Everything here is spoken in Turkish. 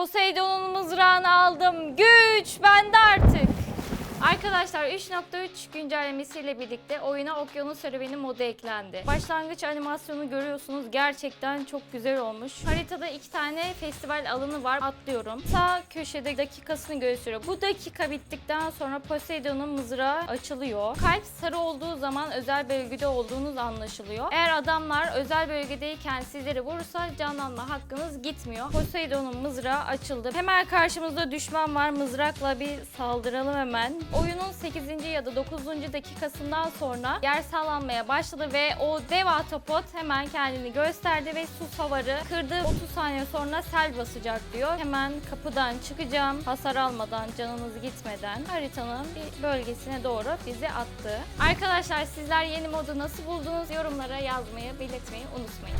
Poseidon'un mızrağını aldım. Arkadaşlar 3.3 güncellemesiyle birlikte oyuna Okyanus Serüveni modu eklendi. Başlangıç animasyonu görüyorsunuz. Gerçekten çok güzel olmuş. Haritada iki tane festival alanı var. Atlıyorum. Sağ köşede dakikasını gösteriyor. Bu dakika bittikten sonra Poseidon'un mızrağı açılıyor. Kalp sarı olduğu zaman özel bölgede olduğunuz anlaşılıyor. Eğer adamlar özel bölgedeyken sizleri vurursa canlanma hakkınız gitmiyor. Poseidon'un mızrağı açıldı. Hemen karşımızda düşman var. Mızrakla bir saldıralım hemen. Oyunun 8. ya da 9. dakikasından sonra yer sallanmaya başladı ve o dev ahtapot hemen kendini gösterdi ve su savarı kırdı. 30 saniye sonra sel basacak diyor. Hemen kapıdan çıkacağım. Hasar almadan, canınız gitmeden haritanın bir bölgesine doğru bizi attı. Arkadaşlar sizler yeni modu nasıl buldunuz? Yorumlara yazmayı, belirtmeyi unutmayın.